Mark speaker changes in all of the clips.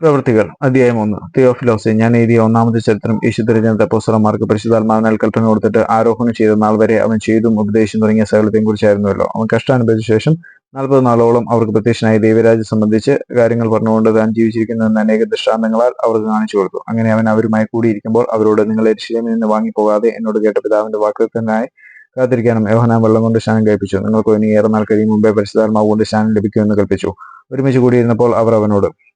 Speaker 1: പ്രവൃത്തികൾ അധ്യായം ഒന്ന്. തിയോഫിലോസ്. ഞാൻ എഴുതിയ ഒന്നാമത്തെ ചരിത്രം യേശു തിരഞ്ഞെടുത്ത അപ്പോസ്തലന്മാർക്ക് പരിശുദ്ധാത്മാവിനാൽ കൽപ്പന കൊടുത്തിട്ട് ആരോഹണം ചെയ്ത നാൾ വരെ അവൻ ചെയ്തും ഉപദേശം തുടങ്ങിയ സകലത്തെയും കുറിച്ചായിരുന്നുവല്ലോ അവൻ കഷ്ടാനുഭവിച്ച ശേഷം നാൽപ്പത് നാളോളം അവർക്ക് പ്രത്യക്ഷനായി ദൈവരാജ്യം സംബന്ധിച്ച് കാര്യങ്ങൾ പറഞ്ഞുകൊണ്ട് താൻ ജീവിച്ചിരിക്കുന്ന അനേക ദൃഷ്ടാന്തങ്ങളാൽ അവർക്ക് കാണിച്ചു കൊടുത്തു. അങ്ങനെ അവൻ അവരുമായി കൂടിയിരിക്കുമ്പോൾ അവരോട് നിങ്ങൾ എരിശിലേമിൽ നിന്ന് വാങ്ങിപ്പോകാതെ എന്നോട് കേട്ട പിതാവിന്റെ വാക്കുതനായി കാത്തിരിക്കാനും യോഹനാൻ വെള്ളം കൊണ്ട് സ്നാനം കഴിപ്പിച്ചു. നിങ്ങൾക്ക് ഇനി ഏറെ നാൾ കഴിയും. മുമ്പേ പരിശുദ്ധാത്മാവ് കൊണ്ട് സ്നാനം ലഭിക്കുമെന്ന് കൽപ്പിച്ചു. ഒരുമിച്ച് കൂടിയിരുന്നപ്പോൾ അവർ അവനോട്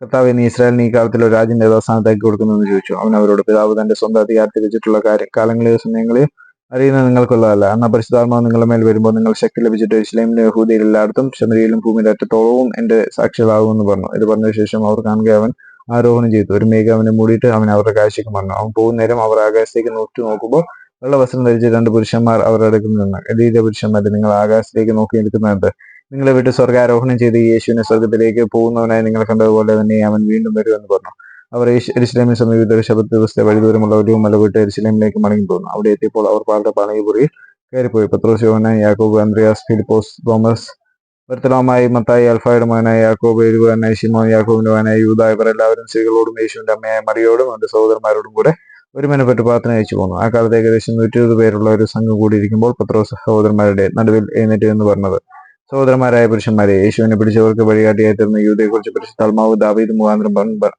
Speaker 1: കർത്താവ് നീ ഇസ്രായേലിന് ഈ കാലത്തിൽ ഒരു രാജ്യം നേതാസ്ഥാനത്താക്കി കൊടുക്കുന്നെന്ന് ചോദിച്ചു. അവൻ അവരോട് പിതാവ് തന്റെ സ്വന്തം അധികാരത്തിൽ വെച്ചിട്ടുള്ള കാര്യ കാലങ്ങളെയോ സമയങ്ങളെയോ അറിയുന്നത് നിങ്ങൾക്കുള്ളതല്ല. എന്നാൽ പരിശുദ്ധാത്മാവ് നിങ്ങളുടെ മേൽ വരുമ്പോൾ നിങ്ങൾ ശക്തി ലഭിച്ചിട്ട് ഇസ്ലാമിലെ യഹൂദയിൽ എല്ലായിടത്തും ചന്ദ്രയിലും ഭൂമിയുടെ അറ്റത്തോളവും എന്റെ സാക്ഷികളാകുമെന്ന് പറഞ്ഞു. ഇത് പറഞ്ഞ ശേഷം അവർ കാണുക അവൻ ആരോഹണം ചെയ്തു. ഒരു മേഘ അവനെ മൂടിയിട്ട് അവൻ അവരുടെ കാഴ്ചയ്ക്ക് പറഞ്ഞു അവൻ പോകുന്ന നേരം അവർ ആകാശത്തേക്ക് നോക്കി നോക്കുമ്പോൾ വെള്ള വസ്ത്രം ധരിച്ച രണ്ട് പുരുഷന്മാർ അവരുടെ അടുക്കൽ നിന്ന് എലീല പുരുഷന്മാരെ നിങ്ങൾ ആകാശത്തേക്ക് നോക്കി നിൽക്കുന്നത് നിങ്ങളെ വിട്ട് സ്വർഗാരോഹണം ചെയ്ത് യേശുവിനെ സ്വർഗത്തിലേക്ക് പോകുന്നവനായി നിങ്ങൾ കണ്ടതുപോലെ തന്നെ അവൻ വീണ്ടും വരുമെന്ന് പറഞ്ഞു. അവർ എരിശിലേമിന് സമീപത്തെ ശബ്ദ ദിവസത്തെ വഴിദൂരമുള്ള ഒരു മല വിട്ട് എരിശിലേമിലേക്ക് മടങ്ങി പോന്നു. അവിടെ എത്തിയപ്പോൾ അവർ പാലത്തെ പണയപുറിയിൽ കയറിപ്പോയി. പത്രോസ് യോഹനാൻ യാക്കോബ് അന്ത്രിയാസ് ഫിലിപ്പോസ് തോമസ് ബർത്തലോമായി മത്തായി അൽഫായുടെ മകനായ യാക്കോബ് എഴുവാനായി ഷിമോൻ യാക്കോബിന്റെ മകനായ യൂത എല്ലാവരും സ്ത്രീകളോടും യേശുവിന്റെ അമ്മയായ മറിയോടും അവന്റെ സഹോദരന്മാരോടും കൂടെ ഒരു മനപ്പെട്ട് പ്രാർത്ഥന അയച്ചു പോന്നു. ആ കാലത്ത് ഏകദേശം നൂറ്റി ഇരുപത് പേരുള്ള ഒരു സംഘം കൂടിയിരിക്കുമ്പോൾ പത്രോ സഹോദരന്മാരുടെ നടുവിൽ എഴുന്നേറ്റ് എന്ന് പറഞ്ഞത്. സഹോദരന്മാരായ പുരുഷന്മാരെ യേശുവിനെ പിടിച്ചവർക്ക് വഴികാട്ടിയായി തീർന്ന യൂതയെക്കുറിച്ച് പരിശുദ്ധാത്മാവ് ദാവീദ് മുഖാന്തരം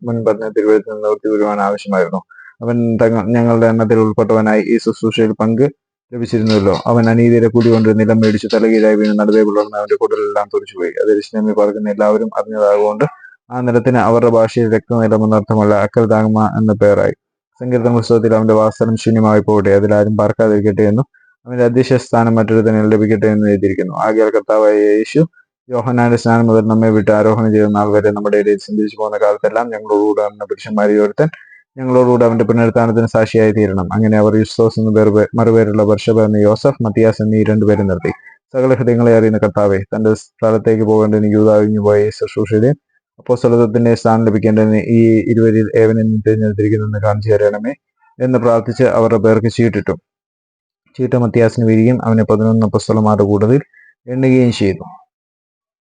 Speaker 1: മുൻ പറഞ്ഞ തിരുവഴുത്തിൽ നിന്ന് വരുവാൻ ആവശ്യമായിരുന്നു. അവൻ തങ്ങ ഞങ്ങളുടെ എണ്ണത്തിൽ ഉൾപ്പെട്ടവനായി ഈ ശുശ്രൂഷയിൽ പങ്ക് ലഭിച്ചിരുന്നല്ലോ അവൻ അനീതിയുടെ കൂടി കൊണ്ട് നിലം മേടിച്ച് തലകീഴായി വീണ് നടുവേ പുലർന്ന് അവന്റെ കുടലെല്ലാം തുറച്ചുപോയി അത് ഇസ്ലാമി പറക്കുന്ന എല്ലാവരും അറിഞ്ഞതാകൊണ്ട് ആ നിലത്തിന് അവരുടെ ഭാഷയിൽ രക്തനിലമെന്നർത്ഥമല്ല അക്കൽതാങ്മ എന്ന പേരായി. സങ്കീർത്തന പുസ്തകത്തിൽ അവന്റെ വാസ്തവം ശൂന്യമായി പോകട്ടെ അതിലാരും പാർക്കാതിരിക്കട്ടെ എന്നും അവന്റെ അധ്യക്ഷ സ്ഥാനം മറ്റൊരുത്തനെ ലഭിക്കട്ടെ എന്ന് എഴുതിയിരിക്കുന്നു. ആകയാൽ കർത്താവായ യേശു യോഹനാന്റെ സ്നാനം മുതൽ നമ്മെ വിട്ട് ആരോഹണം ചെയ്ത നാൾ വരെ നമ്മുടെ ഇടയിൽ സഞ്ചരിച്ചു പോകുന്ന കാലത്തെല്ലാം ഞങ്ങളോടുകൂടെ അവന്റെ പുരുഷന്മാരെ ഒരുത്തൻ ഞങ്ങളോടുകൂടെ അവന്റെ പുനരുത്ഥാനത്തിന് സാക്ഷിയായി തീരണം. അങ്ങനെ അവർ യുസ്തോസ് എന്ന് പേർ മറുപേരുള്ള വർഷഭ എന്ന യോസഫ് മത്തിയാസ് എന്നീ രണ്ടുപേരും നിർത്തി. സകല ഹൃദയങ്ങളെ അറിയുന്ന കർത്താവെ തന്റെ സ്ഥലത്തേക്ക് പോകേണ്ടതിന് യൂതാവിഞ്ഞു പോയ ഈ അപ്പോ സ്ഥലത്തിന്റെ സ്ഥാനം ലഭിക്കേണ്ടതിന് ഈ ഇരുവരിൽ ഏവനും തിരഞ്ഞെടുത്തിരിക്കുന്നെന്ന് കാണിച്ചു തരണമേ എന്ന് പ്രാർത്ഥിച്ച് അവരുടെ പേർക്ക് ചീട്ടിട്ടു. ചീട്ട മത്തിയാസിന് വീഴുകയും അവനെ പതിനൊന്ന് അപ്പസ്തലമാരുടെ കൂട്ടത്തിൽ എണ്ണുകയും ചെയ്തു.